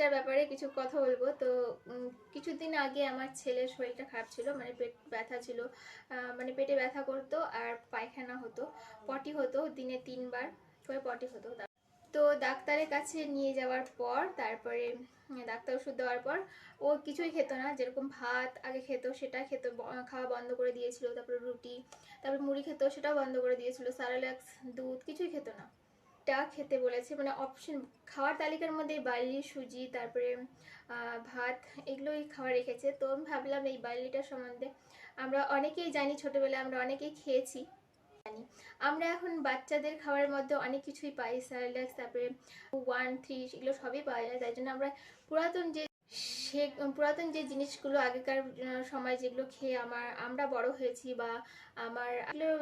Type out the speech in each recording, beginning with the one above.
জিনিসটার ব্যাপারে কিছু কথা বলব। তো কিছুদিন আগে আমার ছেলের শরীরটা খারাপ ছিল মানে পেট ব্যথা ছিল মানে পেটে ব্যথা করতো আর পায়খানা হতো, পটি হতো, দিনে তিনবার করে পটি হতো। তো ডাক্তারের কাছে নিয়ে যাওয়ার পর, তারপরে ডাক্তার ওষুধ দেওয়ার পর, ও কিছুই খেত না, যেরকম ভাত আগে খেত সেটা খেত খাওয়া বন্ধ করে দিয়েছিল, তারপরে রুটি, তারপরে মুড়ি খেত, সেটাও বন্ধ করে দিয়েছিল সারালাক্স দুধ কিছুই খেত না। টা খেতে বলেছে। মানে অপশন খাওয়ার তালিকার মধ্যে বার্লি, সুজি, তারপরে ভাত এগুলোই খাওয়া রেখেছে। তো আমি ভাবলাম এই বার্লিটার সম্বন্ধে আমরা অনেকেই জানি, ছোটোবেলায় আমরা অনেকেই খেয়েছি। জানি। আমরা এখন বাচ্চাদের খাবারের মধ্যে অনেক কিছুই পাই। স্যালাড্স, তারপরে ওয়ান, থ্রি, এগুলো সবই পাওয়া যায়। তাই জন্য আমরা পুরাতন যে সে, পুরাতন যে জিনিসগুলো আগেকার সময় যেগুলো খেয়ে আমার, আমরা বড় হয়েছি বা আমার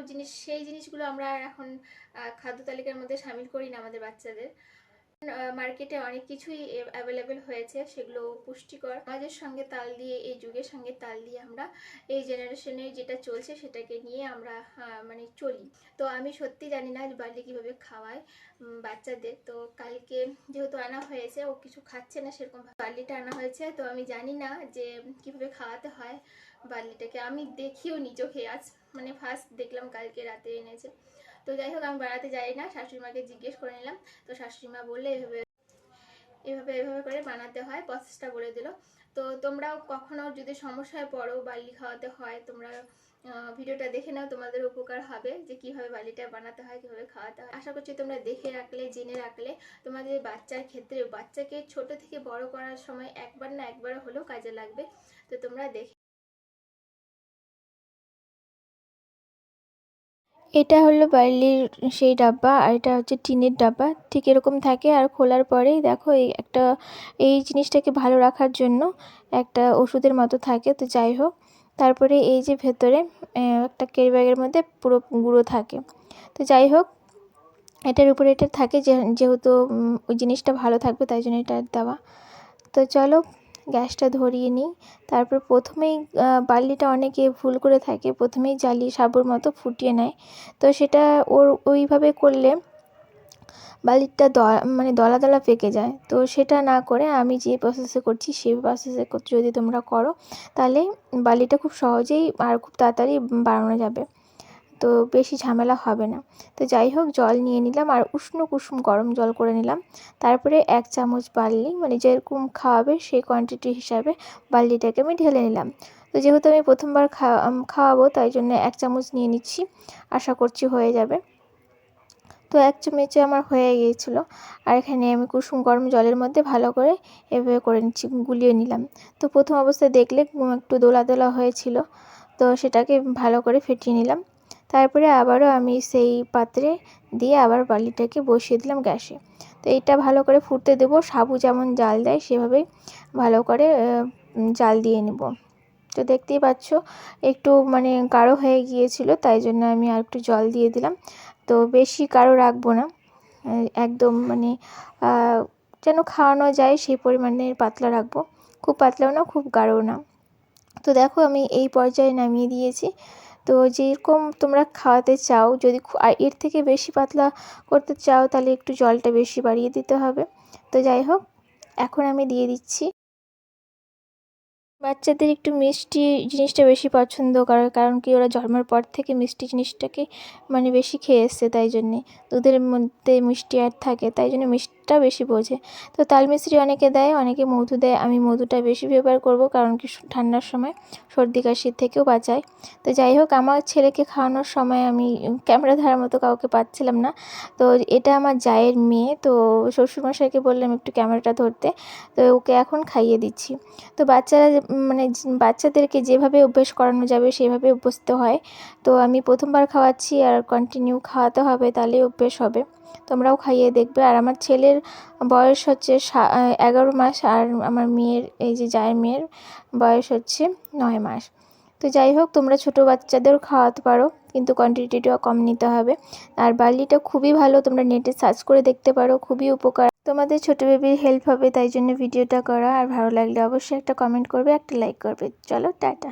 জিনিস, সেই জিনিসগুলো আমরা এখন খাদ্য তালিকার মধ্যে সামিল করি না আমাদের বাচ্চাদের। মার্কেটে অনেক কিছুই অ্যাভেলেবেল হয়েছে সেগুলো পুষ্টিকর। সমাজের সঙ্গে তাল দিয়ে এই যুগের সঙ্গে তাল দিয়ে আমরা এই জেনারেশনে যেটা চলছে সেটাকে নিয়ে আমরা মানে চলি। তো আমি সত্যি জানি না বার্লি কীভাবে খাওয়ায় উম, বাচ্চাদের। তো কালকে যেহেতু আনা হয়েছে ও কিছু খাচ্ছে না সেরকম বার্লিটা আনা হয়েছে। তো আমি জানি না যে কীভাবে খাওয়াতে হয় বার্লিটাকে আমি দেখিও নি চোখে আজ মানে ফার্স্ট দেখলাম কালকে রাতে এনেছে। তো যাই হোক, আমি বাড়াতে যাই না। শাশুড়ি মাকে জিজ্ঞেস করে নিলাম। তো শাশুড়ি মা বললে, এভাবে এভাবে এভাবে করে বানাতে হয়। প্রসেসটা বলে দিল। তো তোমরাও কখনো যদি সমস্যায় পড়ো, বালি খাওয়াতে হয়, তোমরা ভিডিওটা দেখে নাও, তোমাদের উপকার হবে যে কীভাবে বালিটা বানাতে হয়, কীভাবে খাওয়াতে হয়। আশা করছি তোমরা দেখে রাখলে, জেনে রাখলে তোমাদের বাচ্চার ক্ষেত্রে, বাচ্চাকে ছোট থেকে বড় করার সময় একবার না একবার হলেও কাজে লাগবে। তো তোমরা দেখে এটা হলো বার্লির সেই ডাব্বা আর এটা হচ্ছে টিনের ডাব্বা। ঠিক এরকম থাকে আর খোলার পরেই দেখো এই একটা, এই জিনিসটাকে ভালো রাখার জন্য একটা ওষুধের মতো থাকে। তো যাই হোক, তারপরে এই যে ভেতরে একটা কেরি ব্যাগের মধ্যে পুরো গুঁড়ো থাকে। তো যাই হোক, এটার উপরে এটা থাকে যেহেতু ওই জিনিসটা ভালো থাকবে তাই জন্য এটা দেওয়া। তো চলো গ্যাসটা ধরিয়ে নিই। তারপর প্রথমেই বার্লিটা অনেকে ভুল করে থাকে, প্রথমেই জ্বালিয়ে সাবুর মতো ফুটিয়ে নেয়। তো সেটা ওর ওইভাবে করলে বালিটা দ মানে দলা দলা পেকে যায়। তো সেটা না করে আমি যে প্রসেসে করছি সেই প্রসেসে যদি তোমরা করো, তাহলে বালিটা খুব সহজেই আর খুব তাড়াতাড়ি বাড়ানো যাবে। তো বেশি ঝামেলা হবে না। তো যাই হোক, জল নিয়ে নিলাম আর উষ্ণ কুসুম গরম জল করে নিলাম। তারপরে এক চামচ বার্লি মানে যেরকম খাওয়াবে সেই কোয়ান্টিটি হিসাবে বার্লিটাকে আমি ঢেলে নিলাম। তো যেহেতু আমি প্রথমবার খাওয়া খাওয়াবো, তাই জন্য এক চামচ নিয়ে নিচ্ছি। আশা করছি হয়ে যাবে। তো এক চামচে আমার হয়ে গিয়েছিল। আর এখানে আমি কুসুম গরম জলের মধ্যে ভালো করে এভাবে করে নিচ্ছি, গুলিয়ে নিলাম। তো প্রথম অবস্থায় দেখলে একটু দোলা দোলা হয়েছিল। তো সেটাকে ভালো করে ফেটিয়ে নিলাম। তারপরে আবারও আমি সেই পাত্রে দিয়ে আবার বালিটাকে বসিয়ে দিলাম গ্যাসে। তো এইটা ভালো করে ফুটতে দেবো, সাবু যেমন জাল দেয় সেভাবেই ভালো করে জাল দিয়ে নেব। তো দেখতেই পাচ্ছ, একটু মানে গাঢ় হয়ে গিয়েছিল, তাই জন্য আমি আর একটু জল দিয়ে দিলাম। তো বেশি গাঢ় রাখব না একদম মানে যেন খাওয়ানো যায় সেই পরিমাণের পাতলা রাখব। খুব পাতলাও না, খুব গাঢ়ও না। তো দেখো আমি এই পর্যায়ে নামিয়ে দিয়েছি। তো যেরকম তোমরা খাওয়াতে চাও, যদি এর থেকে বেশি পাতলা করতে চাও, তাহলে একটু জলটা বেশি বাড়িয়ে দিতে হবে। তো যাই হোক, এখন আমি দিয়ে দিচ্ছি। বাচ্চাদের একটু মিষ্টি জিনিসটা বেশি পছন্দ করে, কারণ কি ওরা জন্মের পর থেকে মিষ্টি জিনিসটাকে মানে বেশি খেয়ে এসছে তাই জন্যে। দুধের মধ্যে মিষ্টি আর থাকে, তাই জন্য মিষ্টিটা বেশি বোঝে। তো তাল মিশ্রি অনেকে দেয়, অনেকে মধু দেয়, আমি মধুটা বেশি ব্যবহার করব কারণ কি ঠান্ডার সময় সর্দি কাশির থেকেও বাঁচায়। তো যাই হোক, আমার ছেলেকে খাওয়ানোর সময় আমি ক্যামেরা ধরার মতো কাউকে পাচ্ছিলাম না। তো এটা আমার জায়ের মেয়ে, তো শ্বশুরমশাইকে বললাম একটু ক্যামেরাটা ধরতে। তো ওকে এখন খাইয়ে দিচ্ছি। তো বাচ্চারা মানে বাচ্চাদেরকে যেভাবে অভ্যেস করানো যাবে সেভাবে অভ্যস্ত হয়। তো আমি প্রথমবার খাওয়াচ্ছি আর কন্টিনিউ খাওয়াতে হবে তাহলেই অভ্যেস হবে। তোমরাও খাইয়ে দেখবে। আর আমার ছেলের বয়স হচ্ছে এগারো মাস আর আমার মেয়ের এই যে জায়ের মেয়ের বয়স হচ্ছে নয় মাস। তো যাই হোক, তোমরা ছোটো বাচ্চাদেরও খাওয়াতে পারো, কিন্তু কোয়ান্টিটিটা কম নিতে হবে। আর বার্লিটা খুবই ভালো, তোমরা নেটে সার্চ করে দেখতে পারো, খুবই উপকার তোমাদের ছোটো বেবির হেল্প হবে, তাই জন্য ভিডিওটা করা। আর ভালো লাগলে অবশ্যই একটা কমেন্ট করবে, একটা লাইক করবে। চলো, টাটা।